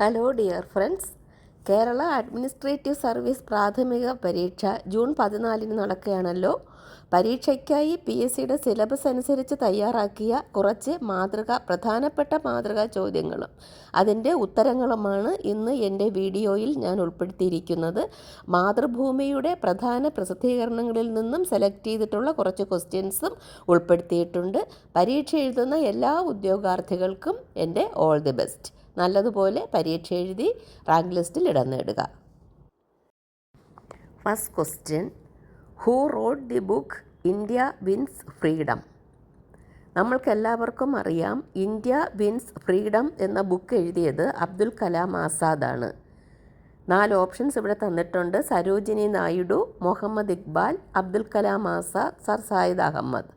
Hello dear friends. Kerala administrative service പ്രാഥമിക പരീക്ഷ June പതിനാലിന് നടക്കുകയാണല്ലോ. പരീക്ഷയ്ക്കായി പി എസ് സിയുടെ സിലബസ് അനുസരിച്ച് തയ്യാറാക്കിയ കുറച്ച് മാതൃക പ്രധാനപ്പെട്ട മാതൃകാ ചോദ്യങ്ങളും. അതിന്റെ ഉത്തരങ്ങളുമാണ് ഇന്ന് എന്റെ വീഡിയോയിൽ ഞാൻ ഉൾപ്പെടുത്തിയിരിക്കുന്നത്. മാതൃഭൂമിയുടെ പ്രധാന പ്രസിദ്ധീകരണങ്ങളിൽ നിന്നും സെലക്ട് ചെയ്തിട്ടുള്ള കുറച്ച് ക്വസ്റ്റ്യൻസും ഉൾപ്പെടുത്തിയിട്ടുണ്ട്. പരീക്ഷ എഴുതുന്ന എല്ലാ ഉദ്യോഗാർത്ഥികൾക്കും എന്റെ ഓൾ ദി ബെസ്റ്റ് നല്ലതുപോലെ പരീക്ഷ എഴുതി റാങ്ക് ലിസ്റ്റിൽ ഇടം നേടുക. First question who wrote the book India wins freedom നമ്മൾക്കെല്ലാവർക്കും അറിയാം ഇന്ത്യ വിൻസ് ഫ്രീഡം എന്ന ബുക്ക് എഴുതിയത് അബ്ദുൽ കലാം ആസാദാണ്. നാല് ഓപ്ഷൻസ് ഇവിടെ തന്നിട്ടുണ്ട്. സരോജിനി നായിഡു മുഹമ്മദ് ഇക്ബാൽ അബ്ദുൽ കലാം ആസാദ് സർ സായിദ് അഹമ്മദ്.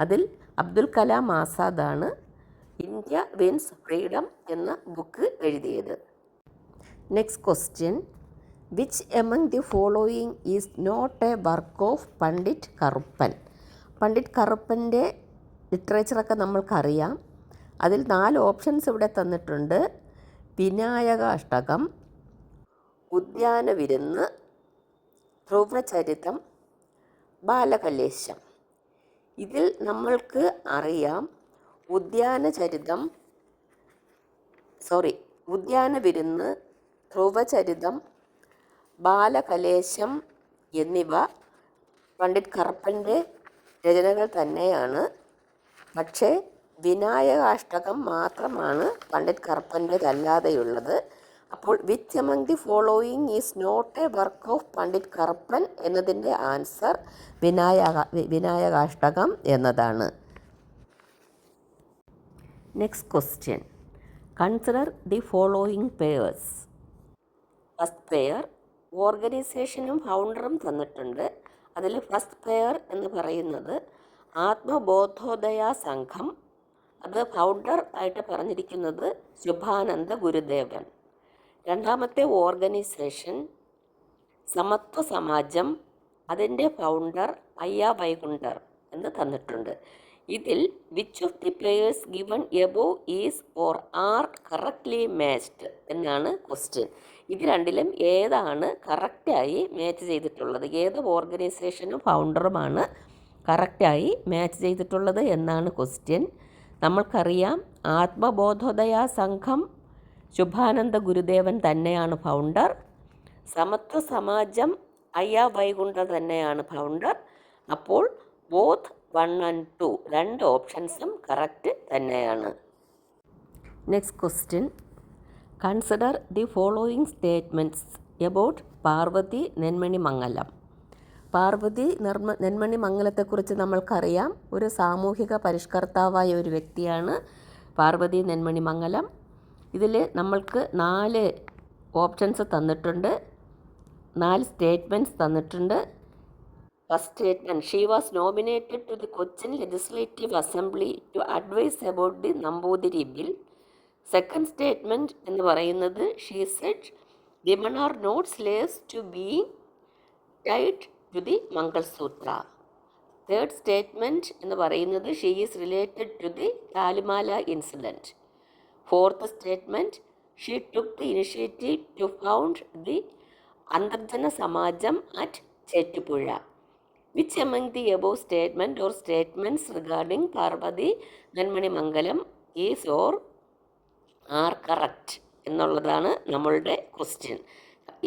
അതിൽ അബ്ദുൽ കലാം ആസാദാണ്. ഇന്ത്യ വിൻസ് ഫ്രീഡം എന്ന ബുക്ക് എഴുതിയത്. Next question which among the following is not a work of Pandit Karuppan Pandit കറുപ്പന്റെ ലിറ്ററേച്ചറൊക്കെ നമ്മൾക്കറിയാം. അതിൽ നാല് ഓപ്ഷൻസ് ഇവിടെ തന്നിട്ടുണ്ട്. വിനായക അഷ്ടകം ഉദ്യാന വിരുന്ന് ധ്രുവചരിതം ബാലകലേശം. ഇതിൽ നമ്മൾക്ക് അറിയാം ഉദ്യാനചരിതം സോറി ഉദ്യാന വിരുന്ന് ധ്രുവചരിതം ബാലകലേശം എന്നിവ പണ്ഡിറ്റ് കറപ്പന്റെ രചനകൾ തന്നെയാണ്. പക്ഷേ വിനായകാഷ്ടകം മാത്രമാണ് പണ്ഡിറ്റ് കറുപ്പന്റെതല്ലാതെയുള്ളത്. അപ്പോൾ which among the following is not a work of Pandit Karuppan എന്നതിന്റെ ആൻസർ വിനായക വിനായകാഷ്ടകം എന്നതാണ്. Next question consider the following pairs first pair ഓർഗനൈസേഷനും ഫൗണ്ടറും തന്നിട്ടുണ്ട്. അതിൽ ഫസ്റ്റ് പെയർ എന്ന് പറയുന്നത് ആത്മബോധോദയ സംഘം. അത് ഫൗണ്ടർ ആയിട്ട് പറഞ്ഞിരിക്കുന്നത് ശുഭാനന്ദ ഗുരുദേവൻ. രണ്ടാമത്തെ ഓർഗനൈസേഷൻ സമത്വ സമാജം. അതിന്റെ ഫൗണ്ടർ അയ്യ വൈകുണ്ടർ എന്ന് തന്നിട്ടുണ്ട്. ഇതിൽ which of the players given above is or are correctly matched എന്നാണ് ക്വസ്റ്റ്യൻ ഇത് രണ്ടിലും ഏതാണ് കറക്റ്റായി മാച്ച് ചെയ്തിട്ടുള്ളത്? ഏത് ഓർഗനൈസേഷനും ഫൗണ്ടറുമാണ് കറക്റ്റായി മാച്ച് ചെയ്തിട്ടുള്ളത് എന്നാണ് ക്വസ്റ്റ്യൻ നമ്മൾക്കറിയാം ആത്മബോധോദയ സംഘം ശുഭാനന്ദ ഗുരുദേവൻ തന്നെയാണ് ഫൗണ്ടർ സമത്വ സമാജം അയ്യ വൈകുണ്ഠ തന്നെയാണ് ഫൗണ്ടർ അപ്പോൾ ബോത്ത് വൺ ആൻഡ് ടു രണ്ട് ഓപ്ഷൻസും കറക്റ്റ് തന്നെയാണ്. Next question. Consider the following statements about Parvathi Nenmeni Mangalam. Parvathi നിർമ്മ നെന്മണി മംഗലത്തെക്കുറിച്ച് നമ്മൾക്കറിയാം. ഒരു സാമൂഹിക പരിഷ്കർത്താവായ ഒരു വ്യക്തിയാണ് പാർവതി നെന്മണി മംഗലം. ഇതിൽ നമ്മൾക്ക് നാല് ഓപ്ഷൻസ് തന്നിട്ടുണ്ട്. നാല് സ്റ്റേറ്റ്മെന്റ്സ് തന്നിട്ടുണ്ട്. First statement she was nominated to the Cochin legislative assembly to advise about the Namboothiri bill second statement എന്ന് പറയുന്നത് she said women are not slaves to be tied to the mangalsutra third statement എന്ന് പറയുന്നത് she is related to the Kalimala incident fourth statement she took the initiative to found the Antharjana Samajam at Chettupuzha which among the above statement or statements regarding Parvathi Nenmeni Mangalam is or are correct എന്നുള്ളതാണ് നമ്മളുടെ question.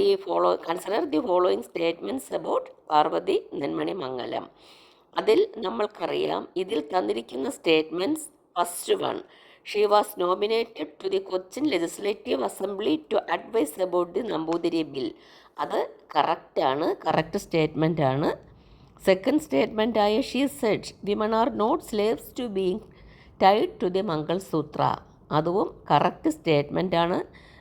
ഈ follow consider the following statements about Parvathi Nenmeni Mangalam അതിൽ നമ്മൾക്കറിയാം ഇതിൽ തന്നിരിക്കുന്ന statements first one. She was nominated to the Cochin legislative assembly to advise about the Namboothiri bill. അത് കറക്റ്റാണ് correct statement ആണ് സെക്കൻഡ് സ്റ്റേറ്റ്മെന്റ് ആയ she said women are not slaves to being tied to the mangalsutra അതും correct statement ആണ്.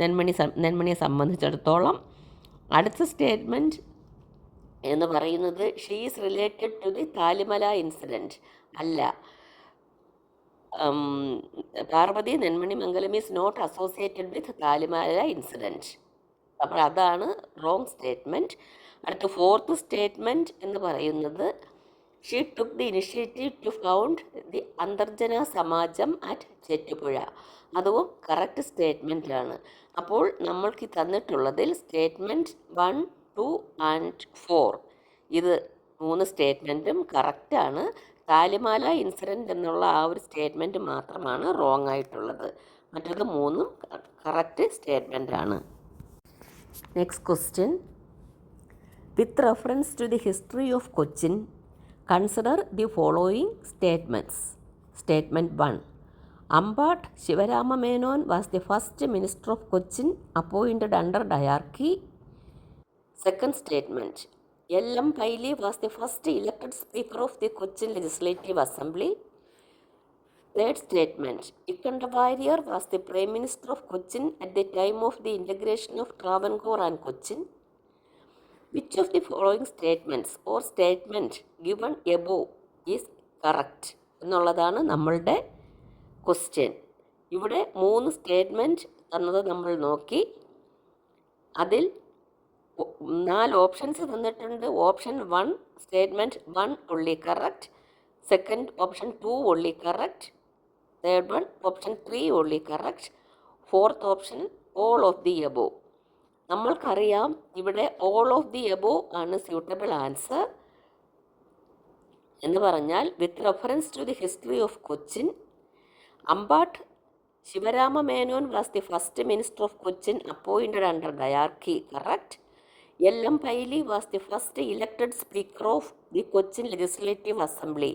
നെന്മണി നെന്മണിയെ സംബന്ധിച്ചിടത്തോളം. അടുത്ത statement എന്ന് പറയുന്നത് she is related to the Thalimala incident അല്ല. Parvathi Nenmeni Mangalam is not associated with Thalimala incident അപ്പോൾ അതാണ് wrong statement അടുത്ത ഫോർത്ത് സ്റ്റേറ്റ്മെന്റ് എന്ന് പറയുന്നത് she took the initiative to found the Antharjana Samajam at Chettupuzha. അതും correct സ്റ്റേറ്റ്മെന്റാണ് അപ്പോൾ നമ്മൾക്ക് തന്നിട്ടുള്ളതിൽ statement one two and four ഇത് മൂന്ന് സ്റ്റേറ്റ്മെന്റും കറക്റ്റാണ് താലിമാല ഇൻസിഡന്റ് എന്നുള്ള ആ ഒരു സ്റ്റേറ്റ്മെന്റ് മാത്രമാണ് റോങ് ആയിട്ടുള്ളത്. മറ്റത് മൂന്നും കറക്റ്റ് സ്റ്റേറ്റ്മെന്റ് ആണ്. Next question With reference to the history of Cochin, consider the following statements. Statement 1 Ambat Shivarama Menon was the first minister of Cochin appointed under diarchy. Second statement L.M. Paili was the first elected speaker of the Cochin Legislative Assembly. Third statement Ikanda Vairiyar was the prime minister of Cochin at the time of the integration of Travancore and Cochin. Which of the following statements or statement given above is correct എന്നുള്ളതാണ് നമ്മളുടെ question ഇവിടെ മൂന്ന് statement തന്നത് നമ്മൾ നോക്കി. അതിൽ നാല് options തന്നിട്ടുണ്ട്. Option one statement one only correct second option two only correct third one option three only correct fourth option all of the above നമ്മൾക്കറിയാം ഇവിടെ ഓൾ ഓഫ് ദി എബോ ആണ് സ്യൂട്ടബിൾ ആൻസർ എന്ന് പറഞ്ഞാൽ with reference to the history of Cochin Ambatt Sivarama Menon was the first minister of Cochin appointed under dyarchy correct L M Pailey was the first elected speaker of the Cochin legislative assembly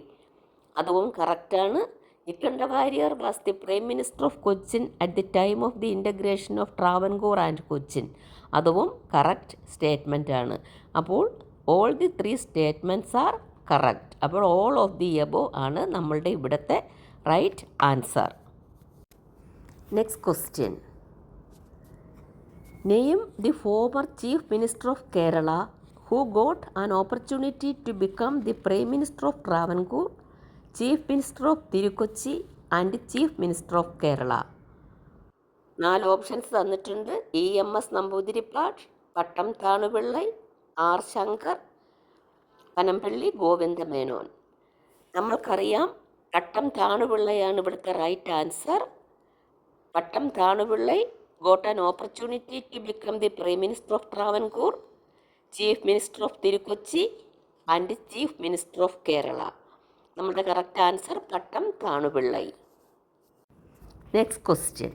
അതും കറക്റ്റാണ് Ikkanda Warrier was the prime minister of Cochin at the time of the integration of Travancore and Cochin. അതും correct statement ആണ്. അപ്പോൾ all the three statements are correct അപ്പോൾ all of the above ആണ് നമ്മളുടെ ഇവിടുത്തെ right answer next question name the former chief minister of Kerala who got an opportunity to become the prime minister of Travancore chief minister of Thirukochi and chief minister of Kerala നാല് options തന്നിട്ടുണ്ട്. E M S Namboodiripad Pattom Thanu Pillai R Shankar Panampilly Govinda Menon. നമ്മൾക്കറിയാം പട്ടം താണുപിള്ളയാണ് ഇവിടുത്തെ right answer Pattom Thanu Pillai got an opportunity to become the prime minister of Travancore chief minister of Thirukochi and chief minister of Kerala നമ്മുടെ correct answer Pattom Thanu Pillai. Next question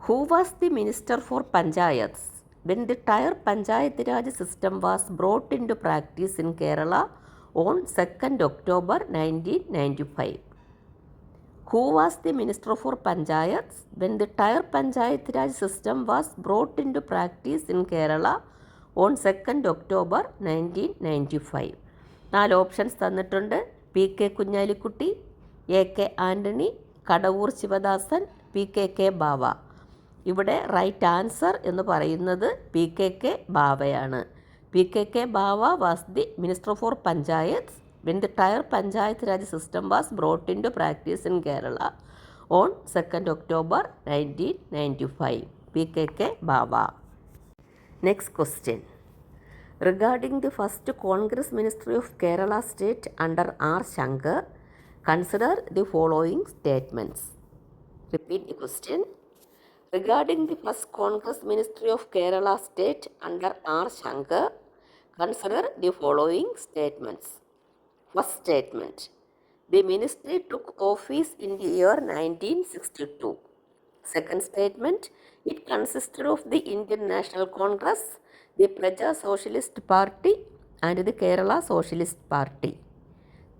who was the minister for panchayats when the tier panchayat raj system was brought in to practice in Kerala on second October nineteen ninety five who was the minister for panchayats when the tier panchayat raj system was brought in to practice in Kerala on second October nineteen ninety five നാല് options തന്നിട്ടുണ്ട്. P K Kunhalikutty A K Antony Kadavoor Sivadasan P K K Bava ഇവിടെ right answer എന്ന് പറയുന്നത് P K K ബാവയാണ്. P K K Bava was the minister for panchayat when the tier panchayat raj system was brought in to practice in Kerala on second October nineteen ninety five P K K Bava. Next question regarding the first Congress ministry of Kerala state under R Shankar consider the following statements repeat the question regarding the first Congress Ministry of Kerala State under R. Shankar, consider the following statements. First statement The ministry took office in the year 1962. Second statement It consisted of the Indian National Congress, the Praja Socialist Party, and the Kerala Socialist Party.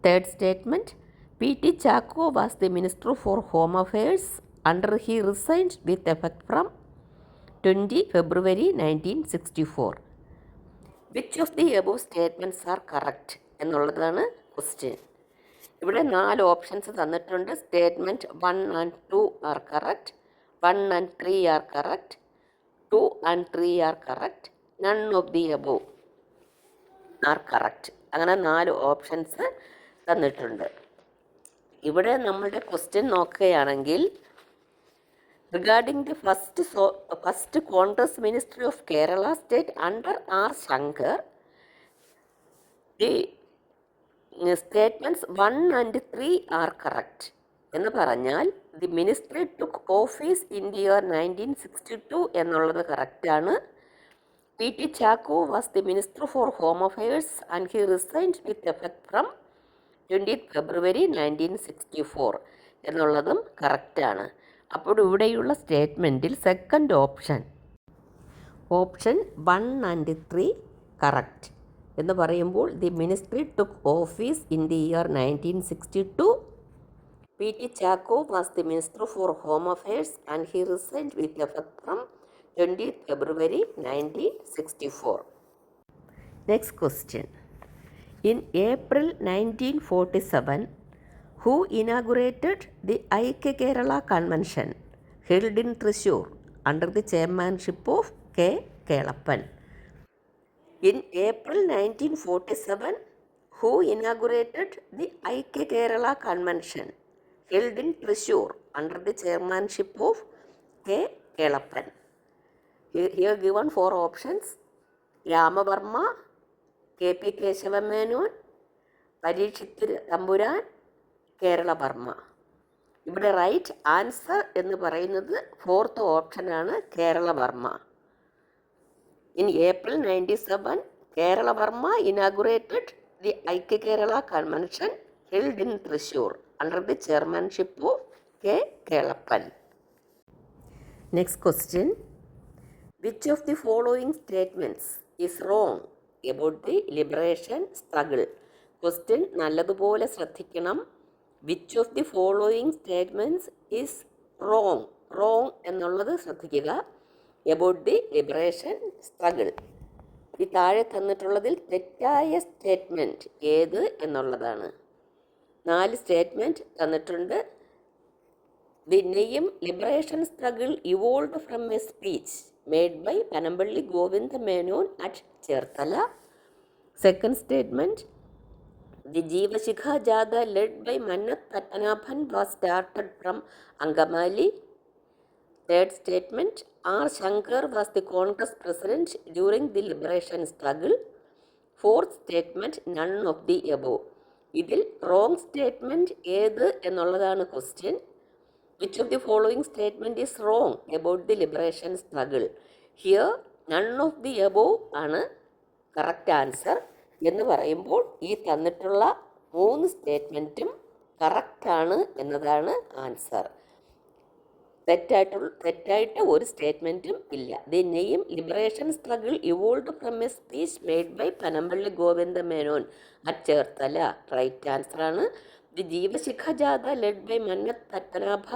Third statement P.T. Chacko was the Minister for Home Affairs under he resigned with effect from 20 February 1964. Which of the above statements are correct എന്നുള്ളതാണ് question ഇവിടെ നാല് options തന്നിട്ടുണ്ട്. Statement one and two are correct one and three are correct two and three are correct none of the above are correct അങ്ങനെ നാല് options തന്നിട്ടുണ്ട്. ഇവിടെ നമ്മളുടെ question നോക്കുകയാണെങ്കിൽ regarding the first so first Congress ministry of Kerala state under R Shankar the statements one and three are correct എന്ന് പറഞ്ഞാൽ the ministry took office in the year nineteen sixty two എന്നുള്ളത് കറക്റ്റാണ് P T Chacko was the minister for home affairs and he resigned with effect from twenty February nineteen sixty four എന്നുള്ളതും കറക്റ്റാണ് അപ്പോൾ ഇവിടെയുള്ള സ്റ്റേറ്റ്മെന്റിൽ second option. Option one and three correct. എന്ന് പറയുമ്പോൾ the ministry took office in the year nineteen sixty two. P T Chacko was the minister for home affairs and he resigned with effect from twenty February nineteen sixty four. Next question. In April nineteen forty seven who inaugurated the Aikya Kerala convention held in Thrissur under the chairmanship of K Kelappan in April nineteen forty seven who inaugurated the Aikya Kerala convention held in Thrissur under the chairmanship of K Kelappan here given four options Rama Varma K P Kesava Menon Parikshith Thampuran Kerala Varma ഇവിടെ right answer എന്ന് പറയുന്നത് fourth ഓപ്ഷനാണ് Kerala Kerala Varma in April ninety seven Kerala Kerala Varma inaugurated the Aikya Kerala convention held in Thrissur under the chairmanship of K Kelappan. Next question which of the following statements is wrong about the liberation struggle question നല്ലതുപോലെ ശ്രദ്ധിക്കണം. Which of the following statements is wrong wrong എന്നുള്ളത് ശ്രദ്ധിക്കുക. About the liberation struggle ഈ താഴെ തന്നിട്ടുള്ളതിൽ തെറ്റായ statement ഏത് എന്നുള്ളതാണ്. നാല് സ്റ്റേറ്റ്മെന്റ് തന്നിട്ടുണ്ട്. The name liberation struggle evolve from a speech made by Panampilly Govinda Menon at Cherthala second statement the Jeevashikha Jatha led by Mannath Padmanabhan was started from Angamaly. Third statement R Shankar was the Congress president during the liberation struggle fourth statement none of the above ഇതിൽ wrong statement ഏത് എന്നുള്ളതാണ് question which of the following statement is wrong about the liberation struggle here none of the above ആണ് correct answer എന്ന് പറയുമ്പോൾ ഈ തന്നിട്ടുള്ള മൂന്ന് സ്റ്റേറ്റ്മെന്റും കറക്റ്റാണ് എന്നതാണ് ആൻസർ തെറ്റായിട്ടുള്ള തെറ്റായിട്ട് ഒരു സ്റ്റേറ്റ്മെന്റും ഇല്ല. The name liberation struggle evolved from a speech made by Panampilly Govinda Menon at Cherthala right ആൻസറാണ് the Jeevashikha Jatha led by Mannath Padmanabha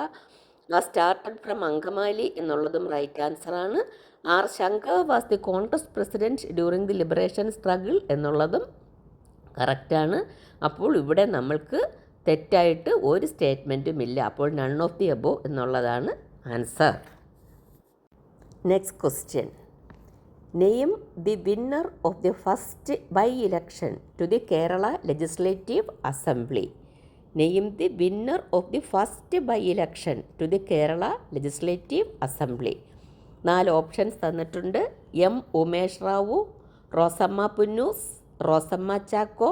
started from Angamaly എന്നുള്ളതും right ആൻസറാണ് R Shankar was the Congress president during the liberation struggle എന്നുള്ളതും കറക്റ്റാണ്. അപ്പോൾ ഇവിടെ നമ്മൾക്ക് തെറ്റായിട്ട് ഒരു സ്റ്റേറ്റ്മെന്റും ഇല്ല. അപ്പോൾ നൺ ഓഫ് ദി അബോ എന്നുള്ളതാണ് answer. Next question. Name the winner of the first by election to the Kerala legislative assembly. Name the winner of the first by election to the Kerala legislative assembly. നാല് options തന്നിട്ടുണ്ട്. M Umesh Rao Rosamma Punnoose Rosamma Chacko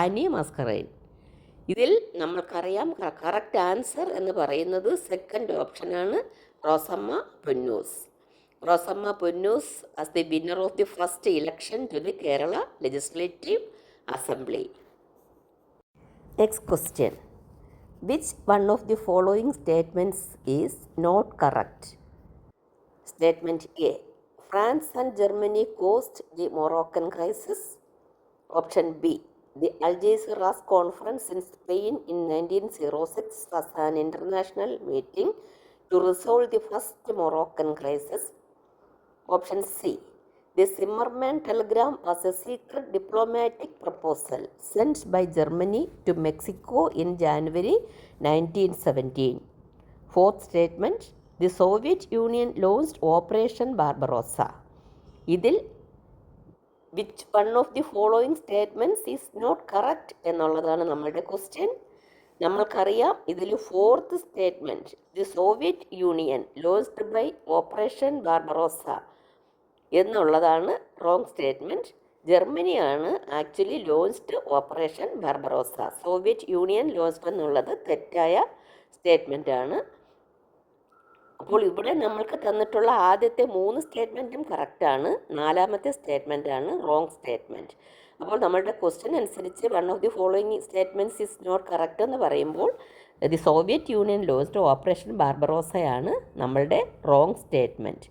Annie Mascarene. ഇതിൽ നമ്മൾക്കറിയാം correct answer എന്ന് പറയുന്നത് second ഓപ്ഷനാണ് Rosamma Punnoose. Rosamma Punnoose as the winner of the first election to the Kerala legislative assembly next question which one of the following statements is not correct statement A France and Germany caused the Moroccan crisis option B the Algeciras conference in Spain in nineteen zero six was an international meeting to resolve the first Moroccan crisis option C the Zimmermann telegram was a secret diplomatic proposal send by Germany to Mexico in January nineteen seventeen fourth statement the Soviet Union launched operation Barbarossa. ഇതിൽ which one of the following statements is not correct എന്നുള്ളതാണ് നമ്മളുടെ question നമ്മൾക്കറിയാം ഇതിൽ fourth statement the Soviet Union launched by operation Barbarossa എന്നുള്ളതാണ് wrong statement ജർമ്മനിയാണ് actually launched operation Barbarossa. Soviet Union launched എന്നുള്ളത് തെറ്റായ statement ആണ്. അപ്പോൾ ഇവിടെ നമ്മൾക്ക് തന്നിട്ടുള്ള ആദ്യത്തെ മൂന്ന് സ്റ്റേറ്റ്മെന്റും കറക്റ്റാണ് നാലാമത്തെ സ്റ്റേറ്റ്മെന്റ് ആണ് റോങ് സ്റ്റേറ്റ്മെന്റ് അപ്പോൾ നമ്മളുടെ ക്വസ്റ്റ്യൻ അനുസരിച്ച് one of the following statements is not correct എന്ന് പറയുമ്പോൾ the Soviet Union lost operation ബാർബറോസയാണ് നമ്മളുടെ റോങ് സ്റ്റേറ്റ്മെന്റ്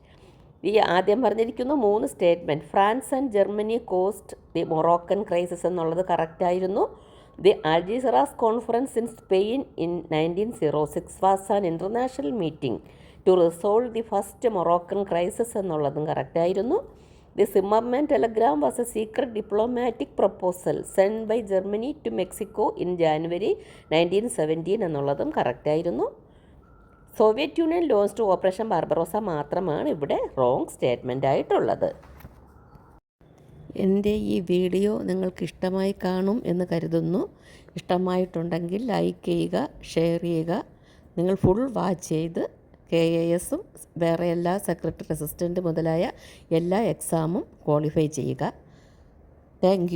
ഈ ആദ്യം പറഞ്ഞിരിക്കുന്ന മൂന്ന് statement France and Germany caused the Moroccan crisis എന്നുള്ളത് കറക്റ്റായിരുന്നു the Algeciras conference in Spain in nineteen zero six was an international meeting to resolve the first Moroccan crisis എന്നുള്ളതും കറക്റ്റായിരുന്നു the Zimmermann telegram was a secret diplomatic proposal send by Germany to Mexico in January nineteen seventeen എന്നുള്ളതും കറക്റ്റായിരുന്നു Soviet Union launch operation Barbarossa മാത്രമാണ് ഇവിടെ wrong statement ആയിട്ടുള്ളത്. എന്റെ ഈ video നിങ്ങൾക്ക് ഇഷ്ടമായി കാണും എന്ന് കരുതുന്നു. ഇഷ്ടമായിട്ടുണ്ടെങ്കിൽ ലൈക്ക് ചെയ്യുക ഷെയർ ചെയ്യുക. നിങ്ങൾ ഫുൾ വാച്ച് ചെയ്ത് കെ എ എസും വേറെ എല്ലാ സെക്രട്ടറി അസിസ്റ്റന്റ് മുതലായ എല്ലാ എക്സാമും ക്വാളിഫൈ ചെയ്യുക. താങ്ക്